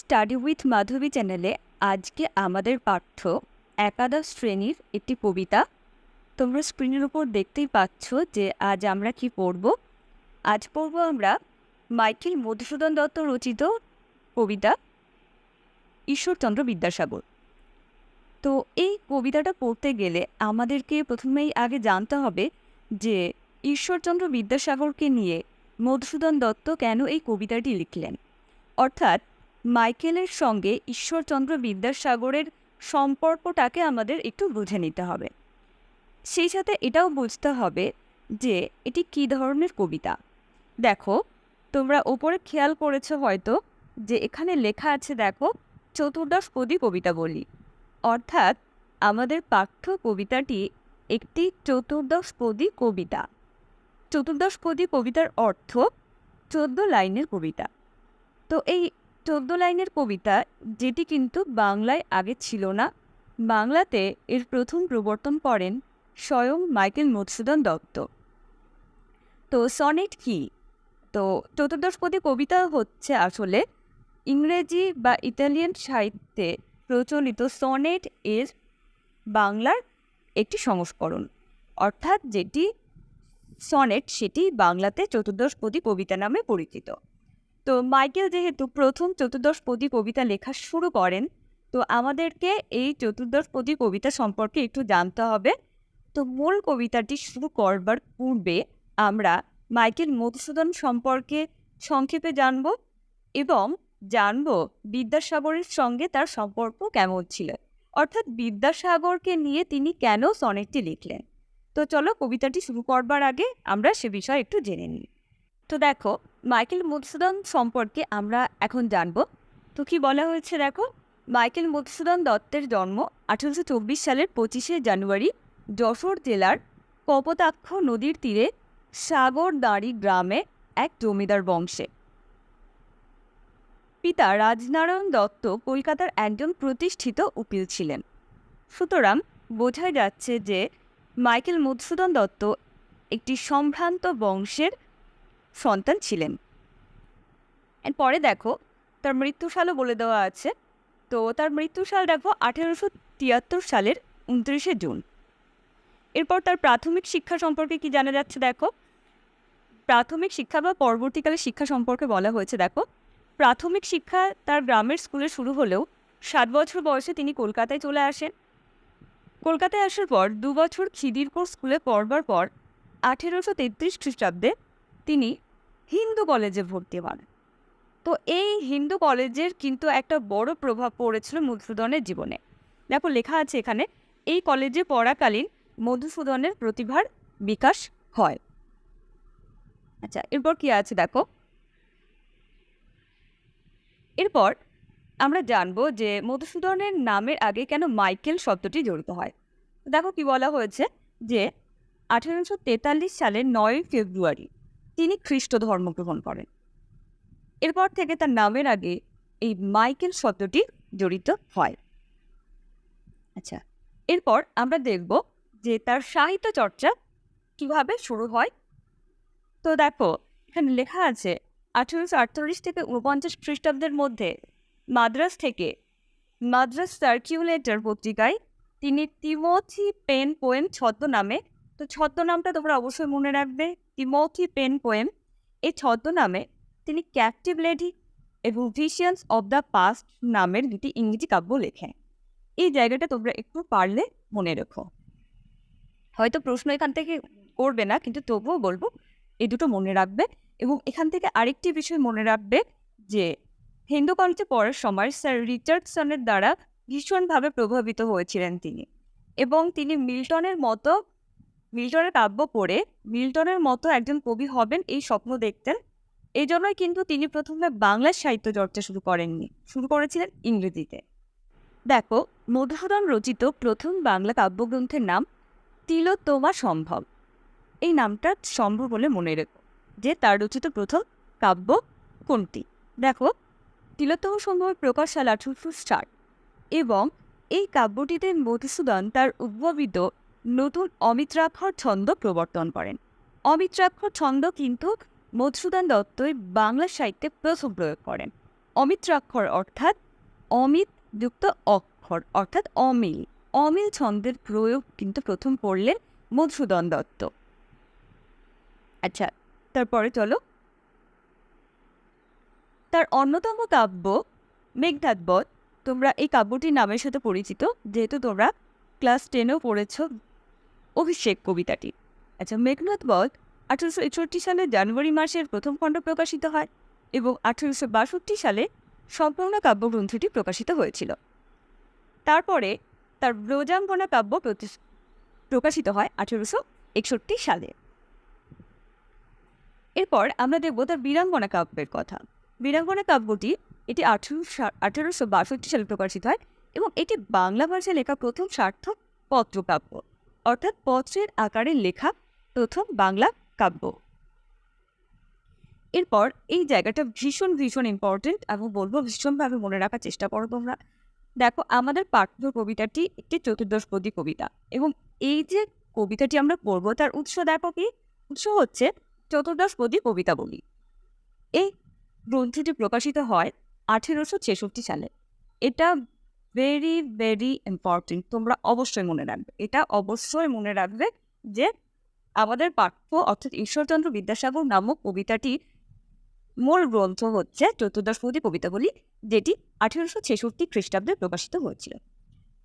Study with মাধবী চ্যানেলে আজকে আমাদের পাঠ্য একাদশ শ্রেণির একটি কবিতা। তোমরা স্ক্রিনের উপর দেখতেই পাচ্ছ যে আজ আমরা কি পড়ব। আজ পড়ব আমরা মাইকেল মধুসূদন দত্ত রচিত কবিতা ঈশ্বরচন্দ্র বিদ্যাসাগর। তো এই কবিতাটা পড়তে গেলে আমাদেরকে প্রথমেই আগে জানতে হবে যে ঈশ্বরচন্দ্র বিদ্যাসাগরকে নিয়ে মধুসূদন দত্ত কেন এই কবিতাটি লিখলেন। অর্থাৎ মাইকেলের সঙ্গে ঈশ্বরচন্দ্র বিদ্যাসাগরের সম্পর্কটাকে আমাদের একটু বুঝে নিতে হবে। সেই সাথে এটাও বুঝতে হবে যে এটি কী ধরনের কবিতা। দেখো, তোমরা ওপরে খেয়াল করেছ হয়তো যে এখানে লেখা আছে, দেখো, চতুর্দশ পদী কবিতা বলি। অর্থাৎ আমাদের পাঠ্য কবিতাটি একটি চতুর্দশ পদী কবিতা। চতুর্দশ পদী কবিতার অর্থ চোদ্দ লাইনের কবিতা। তো এই চোদ্দ লাইনের কবিতা, যেটি কিন্তু বাংলায় আগে ছিল না। বাংলাতে এর প্রথম প্রবর্তন করেন স্বয়ং মাইকেল মধুসূদন দত্ত। তো সনেট কি? তো চতুর্দশপদী কবিতা হচ্ছে আসলে ইংরেজি বা ইতালিয়ান সাহিত্যে প্রচলিত সনেট এর বাংলার একটি সংস্করণ। অর্থাৎ যেটি সনেট, সেটি বাংলাতে চতুর্দশপদী কবিতা নামে পরিচিত। তো মাইকেল যেহেতু প্রথম চতুর্দশপদী কবিতা লেখা শুরু করেন, তো আমাদেরকে এই চতুর্দশপদী কবিতা সম্পর্কে একটু জানতে হবে। তো মূল কবিতাটি শুরু করবার পূর্বে আমরা মাইকেল মধুসূদন সম্পর্কে সংক্ষেপে জানব এবং জানব বিদ্যাসাগরের সঙ্গে তার সম্পর্ক কেমন ছিল। অর্থাৎ বিদ্যাসাগরকে নিয়ে তিনি কেন সনেটটি লিখলেন। তো চলো কবিতাটি শুরু করবার আগে আমরা সে বিষয়ে একটু জেনে নিই। তো দেখো মাইকেল মধুসূদন সম্পর্কে আমরা এখন জানব। তো কি বলা হয়েছে দেখো? মাইকেল মধুসূদন দত্তের জন্ম আঠেরোশো চব্বিশ সালের পঁচিশে জানুয়ারি যশোর জেলার কপোতাক্ষ নদীর তীরে সাগরদাঁড়ি গ্রামে এক জমিদার বংশে। পিতা রাজনারায়ণ দত্ত কলকাতার একজন প্রতিষ্ঠিত উকিল ছিলেন। সুতরাং বোঝাই যাচ্ছে যে মাইকেল মধুসূদন দত্ত একটি সম্ভ্রান্ত বংশের সন্তান ছিলেন। এর পরে দেখো, তার মৃত্যুসালও বলে দেওয়া আছে। তো তার মৃত্যুসাল দেখো আঠেরোশো তিয়াত্তর সালের উনত্রিশে জুন। এরপর তার প্রাথমিক শিক্ষা সম্পর্কে কি জানা যাচ্ছে দেখো? প্রাথমিক শিক্ষা বা পরবর্তীকালে শিক্ষা সম্পর্কে বলা হয়েছে দেখো, প্রাথমিক শিক্ষা তার গ্রামের স্কুলে শুরু হলেও সাত বছর বয়সে তিনি কলকাতায় চলে আসেন। কলকাতায় আসার পর দু বছর খিদিরপুর স্কুলে পড়বার পর আঠেরোশো তেত্রিশ খ্রিস্টাব্দে তিনি হিন্দু কলেজে ভর্তি হন। তো এই হিন্দু কলেজের কিন্তু একটা বড় প্রভাব পড়েছিল মধুসূদনের জীবনে। দেখো লেখা আছে এখানে, এই কলেজে পড়াকালীন মধুসূদনের প্রতিভার বিকাশ হয়। আচ্ছা এরপর কি আছে দেখো? এরপর আমরা জানব যে মধুসূদনের নামের আগে কেন মাইকেল শব্দটি জড়িত হয়। দেখো কি বলা হয়েছে যে আঠেরোশো তেতাল্লিশ সালের নয় ফেব্রুয়ারি তিনি খ্রিস্ট ধর্ম গ্রহণ করেন। এরপর থেকে তার নামের আগে এই মাইকেল শব্দটি জড়িত হয়। আচ্ছা এরপর আমরা দেখব যে তার সাহিত্য চর্চা কীভাবে শুরু হয়। তো দেখো, এখানে লেখা আছে, আঠেরোশো আটচল্লিশ থেকে ঊনপঞ্চাশ খ্রিস্টাব্দের মধ্যে মাদ্রাস থেকে মাদ্রাস সার্কিউলেটর পত্রিকায় তিনি তিমথি পেন পোয়েম ছদ্মনামে, তো ছদ্মনামটা তোমরা অবশ্যই মনে রাখবে। তিমথি পেন পোয়েম এই ছদ্মনামে তিনি ক্যাপটিভ লেডি এবং ভিশিয়ান্স অব দ্য পাস্ট নামের দুটি ইংরেজি কাব্য লেখেন। এই জায়গাটা তোমরা একটু পারলে মনে রেখো। হয়তো প্রশ্ন এখান থেকে করবে না, কিন্তু তবুও বলব এই দুটো মনে রাখবে এবং এখান থেকে আরেকটি বিষয় মনে রাখবে যে হিন্দু কলেজে পড়ার সময় স্যার রিচার্ডসনের দ্বারা ভীষণভাবে প্রভাবিত হয়েছিলেন তিনি এবং তিনি মিল্টনের মতো মিল্টনের কাব্য পড়ে মিল্টনের মতো একজন কবি হবেন এই স্বপ্ন দেখতেন। এই জন্যই কিন্তু তিনি প্রথমে বাংলা সাহিত্য চর্চা শুরু করেননি, শুরু করেছিলেন ইংরেজিতে। দেখো, মধুসূদন রচিত প্রথম বাংলা কাব্যগ্রন্থের নাম তিলোত্তমা সম্ভব। এই নামটা সম্ভব বলে মনে রেখো, যে তার রচিত প্রথম কাব্য কোনটি? দেখো, তিলোত্তম সম্ভব প্রকাশ সাল আঠারোশো ষাট এবং এই কাব্যটিতে মধুসূদন তার উদ্ভাবিত নতুন অমিত্রাক্ষর ছন্দ প্রবর্তন করেন। অমিত্রাক্ষর ছন্দ কিন্তু মধুসূদন দত্তই বাংলা সাহিত্যে প্রথম প্রয়োগ করেন। অমিত্রাক্ষর অর্থাৎ অমিত যুক্ত অক্ষর, অর্থাৎ অমিল। অমিল ছন্দের প্রয়োগ কিন্তু প্রথম করলেন মধুসূদন দত্ত। আচ্ছা তারপরে চলো। তার অন্যতম কাব্য মেঘনাথবধ তোমরা এই কাব্যটির নামের সাথে পরিচিত, যেহেতু তোমরা ক্লাস টেনেও পড়েছ। অভিষেক কবিতাটি। আচ্ছা মেঘনাথবধ আঠারোশো একষট্টি সালে জানুয়ারি মাসের প্রথম খণ্ড প্রকাশিত হয় এবং আঠারোশো বাষট্টি সালে সম্পূর্ণ কাব্যগ্রন্থটি প্রকাশিত হয়েছিল। তারপরে তার ব্রজাঙ্গনা কাব্য প্রকাশিত হয় আঠেরোশো একষট্টি সালে। এরপর আমরা দেখব তার বীরাঙ্গনা কাব্যের কথা। বীরাঙ্গনা কাব্যটি এটি আঠেরোশো আঠেরোশো বাষট্টি সালে প্রকাশিত হয় এবং এটি বাংলা ভাষায় লেখা প্রথম সার্থক পত্রকাব্য। অর্থাৎ পত্রের আকারে লেখা প্রথম বাংলা কাব্য। এরপর এই জায়গাটা ভীষণ ভীষণ ইম্পর্টেন্ট এবং বলব ভীষণভাবে মনে রাখার চেষ্টা করো তোমরা। দেখো, আমাদের পাঠ্য কবিতাটি একটি চতুর্দশপদী কবিতা এবং এই যে কবিতাটি আমরা পড়ব তার উৎস দেখো কি? উৎস হচ্ছে চতুর্দশপদী কবিতা বলি। এই গ্রন্থটি প্রকাশিত হয় আঠেরোশো ছেষট্টি সালে। এটা ভেরি ভেরি ইম্পর্টেন্ট তোমরা অবশ্যই মনে রাখবে। এটা অবশ্যই মনে রাখবে যে আমাদের পাঠ্য অর্থাৎ ঈশ্বরচন্দ্র বিদ্যাসাগর নামক কবিতাটি মূল গ্রন্থ হচ্ছে চতুর্দশপদী কবিতাগুলি যেটি আঠেরোশো ছেষট্টি খ্রিস্টাব্দে প্রকাশিত হয়েছিল।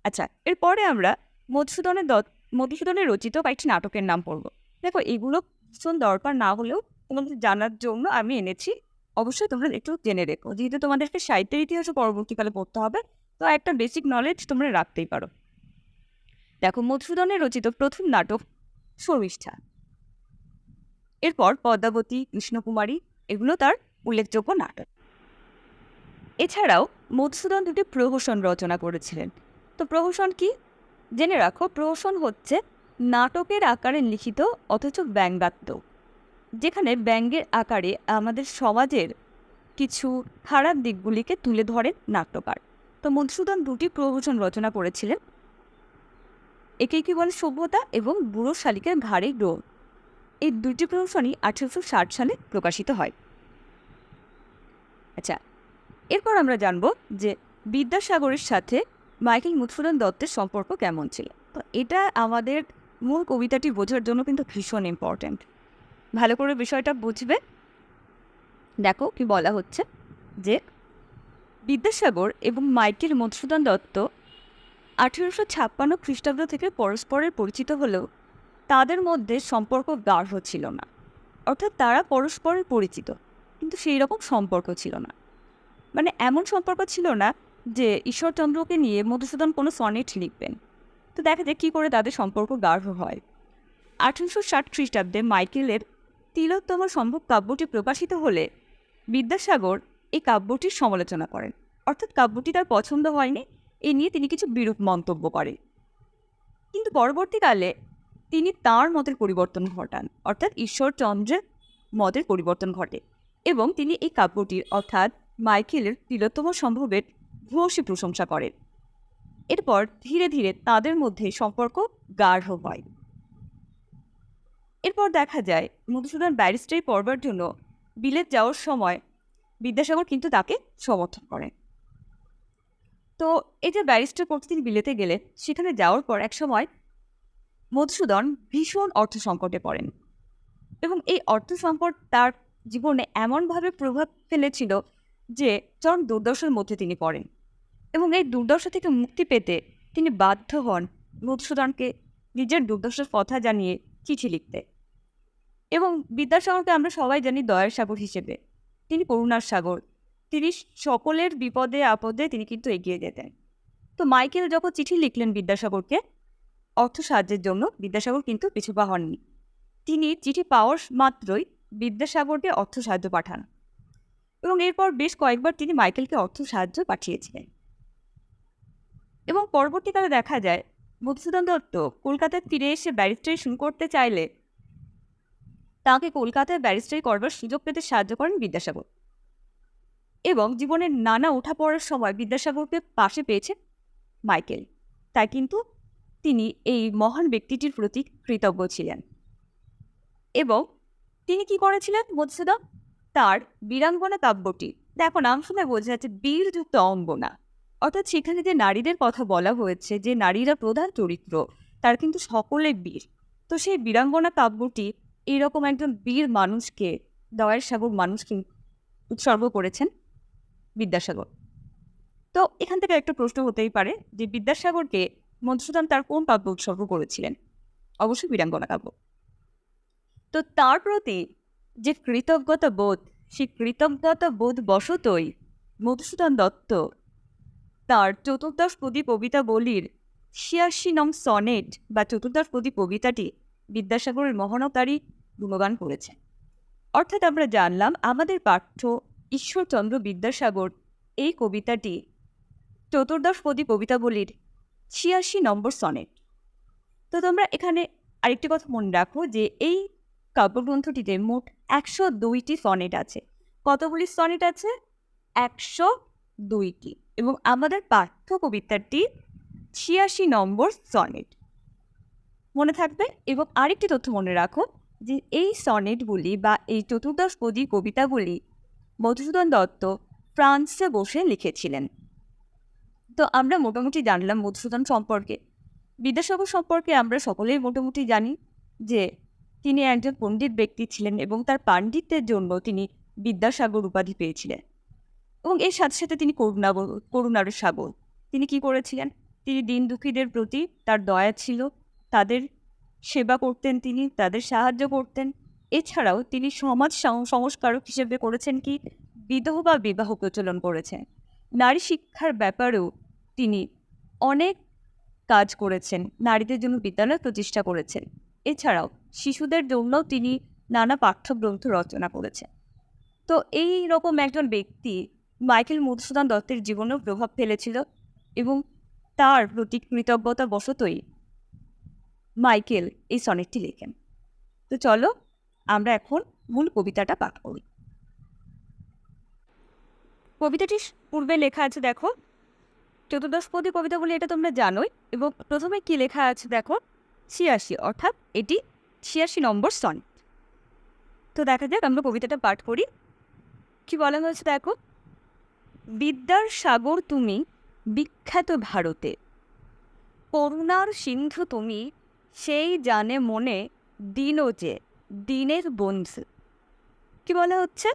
আচ্ছা এরপরে আমরা মধুসূদনের দত্ত মধুসূদনের রচিত কয়েকটি নাটকের নাম পড়ব। দেখো, এগুলো ভীষণ দরকার না হলেও তোমাদের জানার জন্য আমি এনেছি। অবশ্যই তোমরা একটু জেনে রেখো। যেহেতু তোমাদেরকে সাহিত্যের ইতিহাসও পরবর্তীকালে পড়তে হবে তো একটা বেসিক নলেজ তোমরা রাখতেই পারো। দেখো, মধুসূদনের রচিত প্রথম নাটক শর্মিষ্ঠা। এরপর পদ্মাবতী, কৃষ্ণকুমারী, এগুলো তার উল্লেখযোগ্য নাটক। এছাড়াও মধুসূদন দুটি প্রহসন রচনা করেছিলেন। তো প্রহসন কি? জেনে রাখো, প্রহসন হচ্ছে নাটকের আকারে লিখিত অথচ ব্যঙ্গাত্মক যেখানে ব্যঙ্গের আকারে আমাদের সমাজের কিছু খারাপ দিকগুলিকে তুলে ধরেন নাট্যকার। তো মধুসূদন দুটি প্রবচন রচনা করেছিলেন। একে কি বলে সভ্যতা এবং বুড়ো শালিকের ঘাড়ে ডোর? এই দুটি প্রহসনই আঠেরোশো ষাট সালে প্রকাশিত হয়। আচ্ছা এরপর আমরা জানব যে বিদ্যাসাগরের সাথে মাইকেল মধুসূদন দত্তের সম্পর্ক কেমন ছিল? তো এটা আমাদের মূল কবিতাটি বোঝার জন্য কিন্তু ভীষণ ইম্পর্ট্যান্ট ভালো করে বিষয়টা বুঝবে। দেখো কি বলা হচ্ছে যে বিদ্যাসাগর এবং মাইকেল মধুসূদন দত্ত আঠেরোশো ছাপ্পান্ন খ্রিস্টাব্দ থেকে পরস্পরের পরিচিত হলেও তাদের মধ্যে সম্পর্ক গাঢ় ছিল না। অর্থাৎ তারা পরস্পরের পরিচিত, কিন্তু সেই রকম সম্পর্ক ছিল না। মানে এমন সম্পর্ক ছিল না যে ঈশ্বরচন্দ্রকে নিয়ে মধুসূদন কোনো সনেট লিখবেন। তো দেখা যায় কী করে তাদের সম্পর্ক গাঢ় হয়। আঠেরোশো ষাট খ্রিস্টাব্দে মাইকেলের তিলোত্তম সম্ভব কাব্যটি প্রকাশিত হলে বিদ্যাসাগর এই কাব্যটির সমালোচনা করেন। অর্থাৎ কাব্যটি তার পছন্দ হয়নি, এ নিয়ে তিনি কিছু বিরূপ মন্তব্য করেন। কিন্তু পরবর্তীকালে তিনি তার মতের পরিবর্তন ঘটান, অর্থাৎ ঈশ্বরচন্দ্রের মতের পরিবর্তন ঘটে এবং তিনি এই কাব্যটির, অর্থাৎ মাইকেলের তিলোত্তম সম্ভবের ভূয়সী প্রশংসা করেন। এরপর ধীরে ধীরে তাদের মধ্যে সম্পর্ক গাঢ় হয়। এরপর দেখা যায়, মধুসূদন ব্যারিস্টারি পড়বার জন্য বিলেত যাওয়ার সময় বিদ্যাসাগর কিন্তু তাকে সমর্থন করেন তো এই যে ব্যারিস্টার পড়তে তিনি বিলেতে গেলে, সেখানে যাওয়ার পর এক সময় মধুসূদন ভীষণ অর্থ সংকটে পড়েন এবং এই অর্থ সংকট তার জীবনে এমনভাবে প্রভাব ফেলেছিল যে চরম দুর্দশার মধ্যে তিনি পড়েন এবং এই দুর্দশা থেকে মুক্তি পেতে তিনি বাধ্য হন মধুসূদনকে নিজের দুর্দশার কথা জানিয়ে চিঠি লিখতে। এবং বিদ্যাসাগরকে আমরা সবাই জানি দয়ার সাগর হিসেবে। তিনি করুণার সাগর। তিনি সকলের বিপদে আপদে তিনি কিন্তু এগিয়ে যেতেন। তো মাইকেল যখন চিঠি লিখলেন বিদ্যাসাগরকে, অর্থ সাহায্যের জন্য, বিদ্যাসাগর কিন্তু পিছুপা হননি। তিনি চিঠি পাওয়ার মাত্রই বিদ্যাসাগরকে অর্থ সাহায্য পাঠান এবং এরপর বেশ কয়েকবার তিনি মাইকেলকে অর্থ সাহায্য পাঠিয়েছিলেন। এবং পরবর্তীকালে দেখা যায়, মধুসূদন দত্ত কলকাতায় ফিরে এসে ব্যারিস্টারি শুরু করতে চাইলে তাকে কলকাতায় ব্যারিস্টারি করবার সুযোগ পেতে সাহায্য করেন বিদ্যাসাগর। এবং জীবনের নানা ওঠাপড়ার সময় বিদ্যাসাগরকে পাশে পেয়েছে মাইকেল। তাই কিন্তু তিনি এই মহান ব্যক্তিটির প্রতি কৃতজ্ঞ ছিলেন। এবং তিনি কি করেছিলেন মধুসূদন? তার বীরাঙ্গনা কাব্যটি। দেখো, নাম শুনে বোঝা যাচ্ছে বীরযুক্ত অঙ্গনা। অর্থাৎ সেখানে যে নারীদের কথা বলা হয়েছে, যে নারীরা প্রধান চরিত্র, তার কিন্তু সকলে বীর। তো সেই বীরাঙ্গনা কাব্যটি এইরকম একজন বীর মানুষকে দয়ের সাগর মানুষকে উৎসর্গ করেছেন বিদ্যাসাগর। তো এখান থেকে একটা প্রশ্ন হতেই পারে যে বিদ্যাসাগরকে মধুসূদন তার কোন কাব্য উৎসর্গ করেছিলেন? অবশ্যই বীরাঙ্গনা কাব্য তো তার প্রতি যে কৃতজ্ঞতা বোধ, সেই কৃতজ্ঞতা বোধ বশতই মধুসূদন দত্ত তার চতুর্দশ পদী কবিতা বলির ছিয়াশি নং সনেট বা চতুর্দশ পদী কবিতাটি বিদ্যাসাগরের মহানতারী গুণগান করেছে। অর্থাৎ আমরা জানলাম আমাদের পাঠ্য ঈশ্বরচন্দ্র বিদ্যাসাগর এই কবিতাটি চতুর্দশ পদী কবিতাবলীর ছিয়াশি নম্বর সনেট। তো তোমরা এখানে আরেকটি কথা মনে রাখো যে এই কাব্যগ্রন্থটিতে মোট একশো দুইটি সনেট আছে। কতগুলি সনেট আছে? একশো দুইটি এবং আমাদের পাঠ্য কবিতাটি ছিয়াশি নম্বর সনেট। মনে থাকবে এবং আরেকটি তথ্য মনে রাখো যে এই সনেটগুলি বা এই চতুর্দশপদী কবিতাগুলি মধুসূদন দত্ত ফ্রান্সে বসে লিখেছিলেন। তো আমরা মোটামুটি জানলাম মধুসূদন সম্পর্কে। বিদ্যাসাগর সম্পর্কে আমরা সকলেই মোটামুটি জানি যে তিনি একজন পণ্ডিত ব্যক্তি ছিলেন এবং তার পাণ্ডিত্যের জন্য তিনি বিদ্যাসাগর উপাধি পেয়েছিলেন। এবং এর সাথে সাথে তিনি করুণা করুণার সাগর। তিনি কি করেছিলেন? তিনি দিন দুঃখীদের প্রতি তার দয়া ছিল, তাদের সেবা করতেন তিনি, তাদের সাহায্য করতেন। এছাড়াও তিনি সমাজ সংস্কারক হিসেবে করেছেন কি? বিধবা বিবাহ প্রচলন করেছেন। নারী শিক্ষার ব্যাপারেও তিনি অনেক কাজ করেছেন, নারীদের জন্য বিদ্যালয় প্রতিষ্ঠা করেছেন। এছাড়াও শিশুদের জন্য তিনি নানা পাঠ্যগ্রন্থ রচনা করেছেন। তো এই রকম একজন ব্যক্তি মাইকেল মধুসূদন দত্তের জীবনেও প্রভাব ফেলেছিল এবং তার প্রতি কৃতজ্ঞতা বশতই মাইকেল এই সনেটটি লেখেন। তো চলো, আমরা এখন মূল কবিতাটা পাঠ করি। কবিতাটি পূর্বে লেখা আছে, দেখো, চতুর্দশপদী কবিতা বলে এটা তোমরা জানোই, এবং প্রথমে কি লেখা আছে, দেখো, ছিয়াশি, অর্থাৎ এটি ছিয়াশি নম্বর সনেট। তো দেখা যাক, আমরা কবিতাটা পাঠ করি। কি বলা হয়েছে, দেখো, বিদ্যার সাগর তুমি বিখ্যাত ভারতে, করুণার সিন্ধু তুমি সেই জানে মনে দিনও যে দিনের বন্ধু কি বলা হচ্ছে?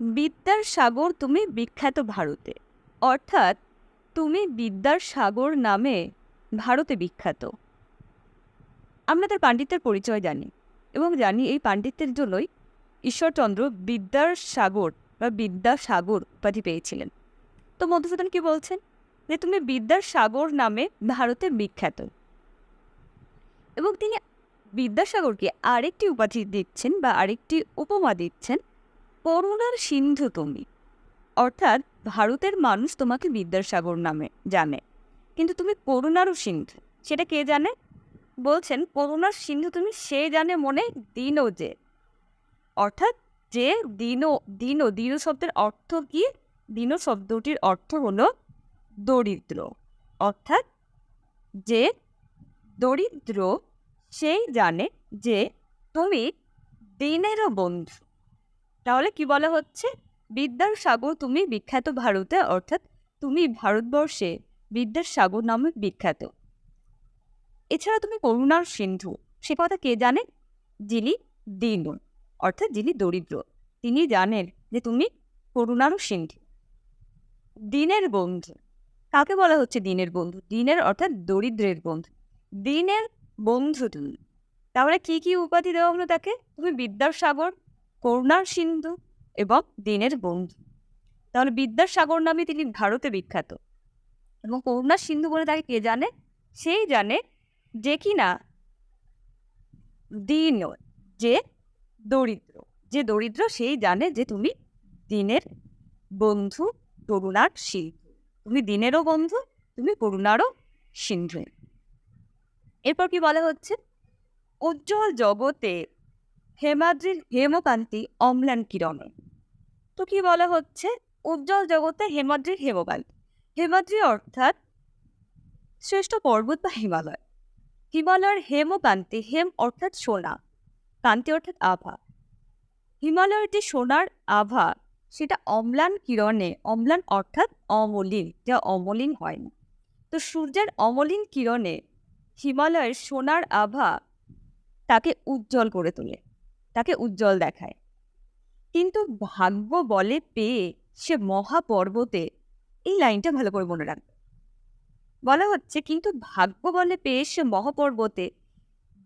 বিদ্যার সাগর তুমি বিখ্যাত ভারতে। অর্থাৎ তুমি বিদ্যার সাগর নামে ভারতে বিখ্যাত। আমরা তার পাণ্ডিত্যের পরিচয় জানি এবং জানি এই পাণ্ডিত্যের জন্যই ঈশ্বরচন্দ্র বিদ্যার সাগর বা বিদ্যাসাগর উপাধি পেয়েছিলেন। তো মধুসূদন কি বলছেন? যে তুমি বিদ্যার সাগর নামে ভারতে বিখ্যাত। এবং তিনি বিদ্যাসাগরকে আরেকটি উপাধি দিচ্ছেন বা আরেকটি উপমা দিচ্ছেন করুণার সিন্ধু তুমি। অর্থাৎ ভারতের মানুষ তোমাকে বিদ্যাসাগর নামে জানে। কিন্তু তুমি করুণারও সিন্ধু, সেটা কে জানে? বলছেন করুণার সিন্ধু তুমি, সে জানে মনে দিনও যে। অর্থাৎ যে দিনও দিনও দিন শব্দের অর্থ কি? দিন শব্দটির অর্থ হলো দরিদ্র। অর্থাৎ যে দরিদ্র, সেই জানে যে তুমি দিনেরও বন্ধু। তাহলে কি বলা হচ্ছে? বিদ্যার সাগর তুমি বিখ্যাত ভারতে, অর্থাৎ তুমি ভারতবর্ষে বিদ্যার সাগর নামে বিখ্যাত। এছাড়া তুমি করুণার সিন্ধু, সে কথা কে জানে? যিনি দীন, অর্থাৎ যিনি দরিদ্র, তিনি জানেন যে তুমি করুণারও সিন্ধু। দিনের বন্ধু, কাকে বলা হচ্ছে দিনের বন্ধু? দিনের অর্থাৎ দরিদ্রের বন্ধু। দিনের বন্ধু তুমি তাহলে কি কি উপাধি দেওয়া হলো তাকে? তুমি বিদ্যাসাগর, করুণার সিন্ধু এবং দিনের বন্ধু। তাহলে বিদ্যাসাগর নামে তিনি ভারতে বিখ্যাত। এবং করুণার সিন্ধু বলে তাকে কে জানে? সেই জানে যে কিনা দিন যে দরিদ্র। যে দরিদ্র সেই জানে যে তুমি দিনের বন্ধু, করুণার সিন্ধু। তুমি দিনেরও বন্ধু, তুমি করুণারও সিন্ধু। এরপর কি বলা হচ্ছে? উজ্জ্বল জগতে হেমাদ্রির হেমকান্তি অম্লান কিরণ। তো কি বলা হচ্ছে? উজ্জ্বল জগতে হেমাদ্রির হেমকান্তি। হেমাদ্রি অর্থাৎ শ্রেষ্ঠ পর্বত বা হিমালয়। হিমালয়ের হেমকান্তি, হেম অর্থাৎ সোনা, কান্তি অর্থাৎ আভা। হিমালয়ের যে সোনার আভা, সেটা অম্লান কিরণে, অম্লান অর্থাৎ অমলিন, যা অমলিন হয় না। তো সূর্যের অমলিন কিরণে হিমালয়ের সোনার আভা তাকে উজ্জ্বল করে তোলে, তাকে উজ্জ্বল দেখায়। কিন্তু ভাগ্য বলে পেয়ে সে মহাপর্বতে এই লাইনটা ভালো করে মনে রাখবে। বলা হচ্ছে কিন্তু ভাগ্য বলে পেয়ে সে মহাপর্বতে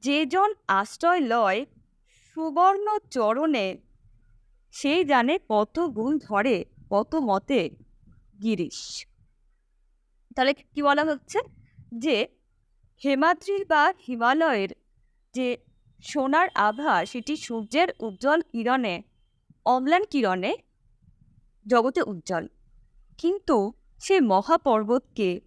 যে জন আশ্রয় লয় সুবর্ণ চরণে সেই জানে কত গুণ ধরে, কত মতে গিরিশ। তাহলে কি বলা হচ্ছে? যে হেমাদ্রির বা হিমালয়ের যে সোনার আভা, সেটি সূর্যের উজ্জ্বল কিরণে, অম্লান কিরণে জগতে উজ্জ্বল। কিন্তু সে মহাপর্বতকে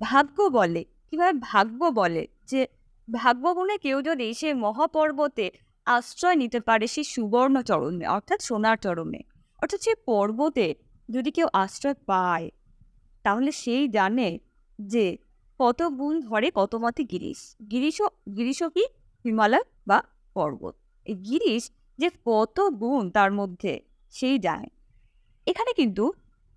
ভাগ্য বলে কীভাবে ভাগ্য বলে, যে ভাগ্য গুণে কেউ যদি সে মহাপর্বতে আশ্রয় নিতে পারে সেই সুবর্ণ চরণে অর্থাৎ সোনার চরণে, অর্থাৎ সে পর্বতে যদি কেউ আশ্রয় পায়, তাহলে সেই জানে যে কত গুণ ধরে কত মতে গিরিশ। গিরিশ গিরিশও কি? হিমালয় বা পর্বত। এই গিরিশ যে কত গুণ তার মধ্যে, সেই জানে। এখানে কিন্তু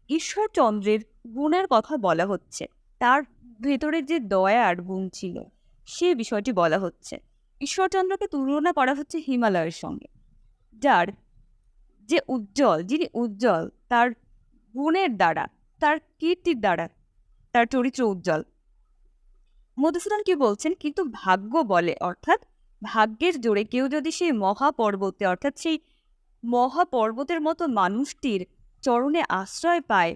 ঈশ্বরচন্দ্রের গুণের কথা বলা হচ্ছে। তার ভেতরে যে দয়ার গুণ ছিল, সে বিষয়টি বলা হচ্ছে। ঈশ্বরচন্দ্রকে তুলনা করা হচ্ছে হিমালয়ের সঙ্গে। যার যে উজ্জ্বল, যিনি উজ্জ্বল, তার গুণের দ্বারা, তার কীর্তির দ্বারা, তার চরিত্র উজ্জ্বল। মধুসূদন কি বলছেন? কিন্তু ভাগ্য বলে, অর্থাৎ ভাগ্যের জোরে কেউ যদি সেই মহাপর্বতে, অর্থাৎ সেই মহাপর্বতের মতো মানুষটির চরণে আশ্রয় পায়,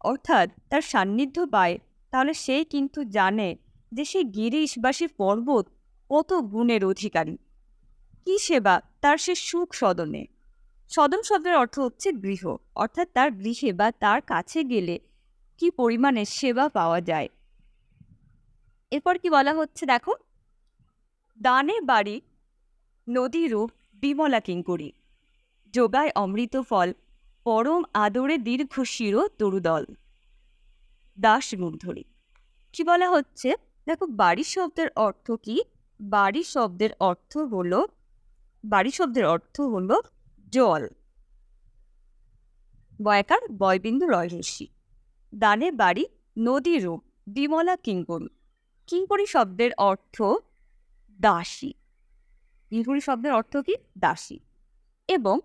অর্থাৎ তার সান্নিধ্য পায়, তাহলে সে কিন্তু জানে যে সে গিরিশ বা সে পর্বত কত গুণের অধিকারী। কি সেবা? তার সে সুখ সদনে। সদন শব্দের অর্থ হচ্ছে গৃহ, অর্থাৎ তার গৃহে বা তার কাছে গেলে কি পরিমাণে সেবা পাওয়া যায়। এরপর কি বলা হচ্ছে দেখো? দানে বাড়ি, নদী রূপ, বিমলা কিঙ্কুরি। যোগায় অমৃত ফল, পরম আদরে দীর্ঘ শির তরুদল। দাস ধরি কি বলা হচ্ছে? দেখো, বাড়ি শব্দের অর্থ কি? বাড়ি শব্দের অর্থ হলো, বাড়ি শব্দের অর্থ হলো জল। বয়াকার বয়বিন্দু রয়রস্যি দানে বাড়ি, নদী রূপ, বিমলা কিঙ্করি। কিঙ্করি শব্দের অর্থ দাসী। কিঙ্করি শব্দের অর্থ কি? দাসী। এবং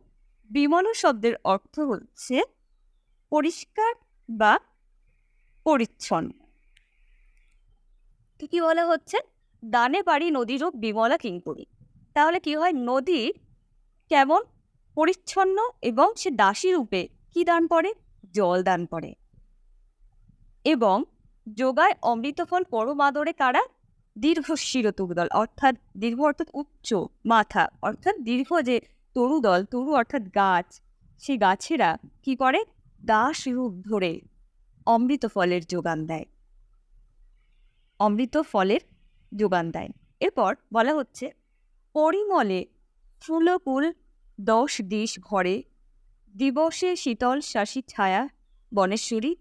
বিমল শব্দের অর্থ হচ্ছে পরিষ্কার বা পরিচ্ছন্ন। কি বলা হচ্ছে? দানে বাড়ি নদীরূপ বিমলা কিঙ্করি। তাহলে কি হয়? নদী কেমন? পরিচ্ছন্ন এবং সে দাসী রূপে কি দান করে? জল দান করে। এবং যোগায় অমৃতফল পরম আদরে কারা? দীর্ঘ শিরতুদল অর্থাৎ দীর্ঘ অর্থাৎ উচ্চ মাথা, অর্থাৎ দীর্ঘ যে তরুদল তরু অর্থাৎ গাছ, সেই গাছেরা কি করে? দাস রূপ ধরে অমৃত ফলের যোগান দেয়। অমৃত ফলের যোগান দেয়। এরপর বলা হচ্ছে, পরিমলে ফুলকুল দশ দিশ ঘরে, দিবসে শীতল শাসী ছায়া বনেশ্বরী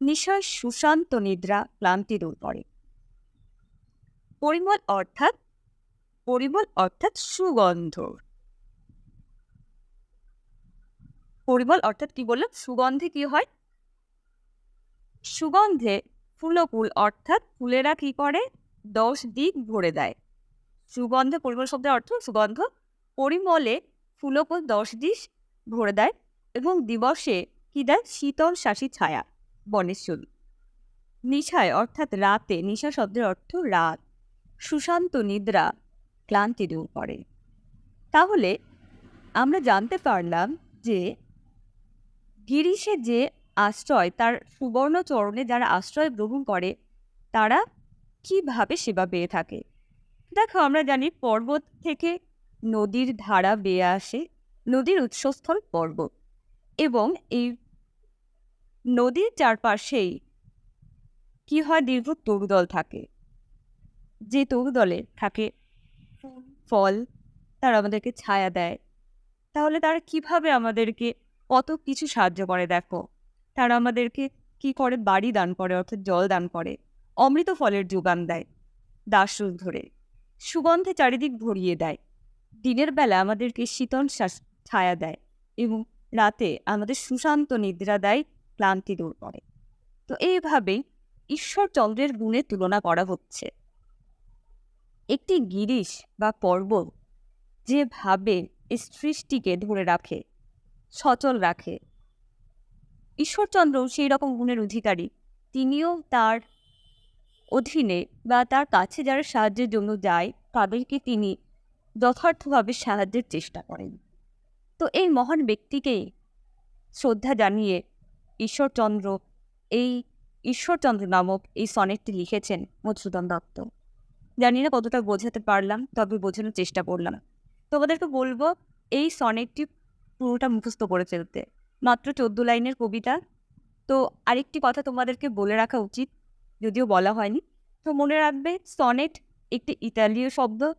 নিশয় সুশান্ত নিদ্রা ক্লান্তি দূর করে। পরিমল অর্থাৎ পরিমল অর্থাৎ সুগন্ধ। পরিমল অর্থাৎ কি বললাম? সুগন্ধে কি হয়? সুগন্ধে ফুলকুল অর্থাৎ ফুলেরা কি করে? দশ দিক ভরে দেয়। সুগন্ধে, পরিমল শব্দের অর্থ সুগন্ধ। পরিমলে ফুলকুল দশ দিশ ভরে দেয় এবং দিবসে কি দেয়? শীতল শাসী ছায়া। বনেশ্বরী নিশায় অর্থাৎ রাতে, নিশা শব্দের অর্থ রাত। সুশান্ত নিদ্রা ক্লান্তি দূর করে। তাহলে আমরা জানতে পারলাম যে গিরিশে যে আশ্রয়, তার সুবর্ণ চরণে যারা আশ্রয় গ্রহণ করে, তারা কীভাবে সেবা পেয়ে থাকে? দেখো, আমরা জানি পর্বত থেকে নদীর ধারা বেয়ে আসে, নদীর উৎসস্থল পর্বত। এবং এই নদীর চারপাশেই কি হয় দীর্ঘ তরুদল থাকে। যে তরুদলে থাকে ফল, তারা আমাদেরকে ছায়া দেয়। তাহলে তারা কীভাবে আমাদেরকে কত কিছু সাহায্য করে দেখো? তারা আমাদেরকে কি করে? বাড়ি দান করে, অর্থাৎ জল দান করে, অমৃত ফলের যোগান দেয় দাসরুল ধরে। সুগন্ধে চারিদিক ভরিয়ে দেয়। দিনের বেলা আমাদেরকে শীতল ছায়া দেয় এবং রাতে আমাদের সুশান্ত নিদ্রা দেয় ক্লান্তি দূর করে। তো এইভাবেই ঈশ্বরচন্দ্রের গুণের তুলনা করা হচ্ছে। একটি গিরিশ বা পর্বত যেভাবে এই সৃষ্টিকে ধরে রাখে, সচল রাখে ঈশ্বরচন্দ্র সেই রকম গুণের অধিকারী। তিনিও তার অধীনে বা তার কাছে যারা সাহায্যের জন্য যায়, তাদেরকে তিনি যথার্থভাবে সাহায্যের চেষ্টা করেন। তো এই মহান ব্যক্তিকেই শ্রদ্ধা জানিয়ে ঈশ্বরচন্দ্র, এই ঈশ্বরচন্দ্র নামক এই সনেটটি লিখেছেন মধুসূদন দত্ত। জানি না কতটা বোঝাতে পারলাম, তবে বোঝানোর চেষ্টা করলাম। তোমাদেরকে বলব, এই সনেটটি পুরোটা মুখস্থ করে ফেলতে। মাত্র চোদ্দ লাইনের কবিতা। তো আরেকটি কথা তোমাদেরকে বলে রাখা উচিত, যদিও বলা হয়নি। তো মনে রাখবে, সনেট একটি ইতালীয় শব্দ।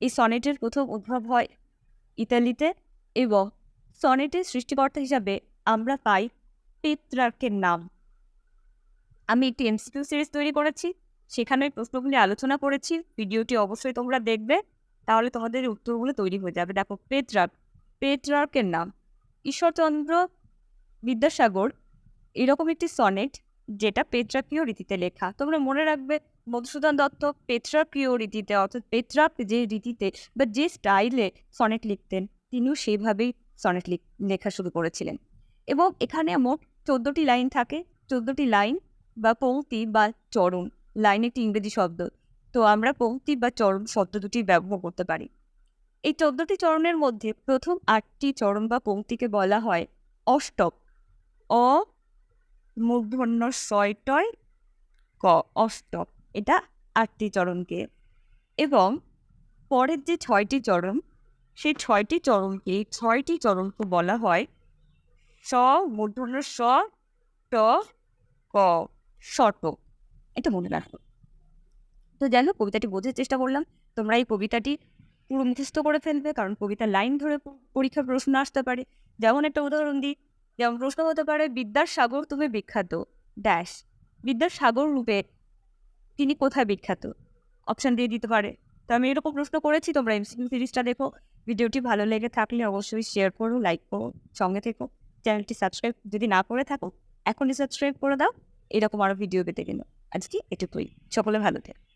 এই সনেটের প্রথম উদ্ভব হয় ইতালিতে এবং সনেটের সৃষ্টিকর্তা হিসাবে আমরা পাই পেত্রার্কের নাম। আমি একটি এমসিকিউ সিরিজ তৈরি করেছি, সেখানে প্রশ্নগুলি আলোচনা করেছি, ভিডিওটি অবশ্যই তোমরা দেখবে, তাহলে তোমাদের উত্তরগুলো তৈরি হয়ে যাবে। দেখো পেট্রার্ক পেট্রার্কের নাম। ঈশ্বরচন্দ্র বিদ্যাসাগর এরকম একটি সনেট, যেটা পেট্রাকীয় রীতিতে লেখা। তোমরা মনে রাখবে, মধুসূদন দত্ত পেট্রাকীয় রীতিতে, অর্থাৎ পেট্রাক যে রীতিতে বা যে স্টাইলে সনেট লিখতেন, তিনিও সেইভাবেই সনেট লেখা শুরু করেছিলেন। এবং এখানে মোট চোদ্দোটি লাইন থাকে। চোদ্দোটি লাইন বা পংক্তি বা চরণ। লাইন একটি ইংরেজি শব্দ। তো আমরা পংক্তি বা চরণ শব্দ দুটি ব্যবহার করতে পারি। এই চোদ্দটি চরণের মধ্যে প্রথম আটটি চরণ বা পংক্তিকে বলা হয় অষ্টক। অ, মূর্ধন্য ছয়টয় ক, অষ্টক। এটা আটটি চরণকে। এবং পরের যে ছয়টি চরণ, সেই ছয়টি চরণকে ছয়টি চরণকে বলা হয় স মূর্ধন্য স, ট, ক শতক এটা মনে রাখো। তো যাই কবিতাটি বোঝার চেষ্টা করলাম। তোমরা এই কবিতাটি পুরো মুখস্থ করে ফেলবে, কারণ কবিতার লাইন ধরে পরীক্ষা প্রশ্ন আসতে পারে। যেমন একটা উদাহরণ দিই, যেমন প্রশ্ন হতে পারে, বিদ্যার সাগর তুমি বিখ্যাত? ড্যাশ। বিদ্যার সাগর রূপে তিনি কোথায় বিখ্যাত? অপশান দিয়ে দিতে পারে। তো আমি এরকম প্রশ্ন করেছি, তোমরা এমসিকিউ সিরিজটা দেখো। ভিডিওটি ভালো লেগে থাকলে অবশ্যই শেয়ার করো লাইক করো, সঙ্গে থেকো। চ্যানেলটি সাবস্ক্রাইব যদি না করে থাকো, এখনই সাবস্ক্রাইব করে দাও। এরকম আরও ভিডিও পেতে গেল আজকে এটুকুই। সকলে ভালো থেকো।